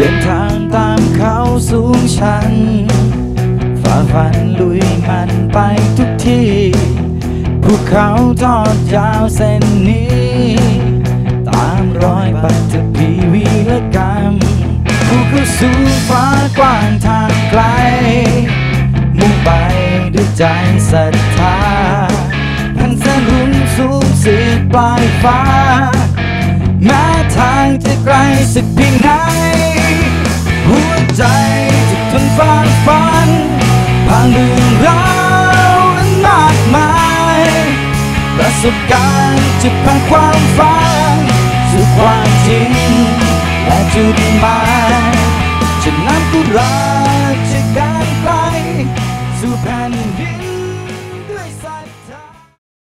เดินทางตามเขาสูงชันฝ่าฟันลุยมันไปทุกที่ ภูเขาทอดยาวเส้นนี้ ตามรอยปัตภีวีรกรรมภูเขาสูงฟ้ากว้างทางไกล มุ่งไปด้วยใจศรัทธา พันแสนรุ่นสูงสุดปลายฟ้า แม้ทางจะไกลสักเพียงไหน เรื่องราวนั้นมากมาย ประสบการณ์จะพันความฝันสู่ความจริงและจุดหมายจะนำพวกเรา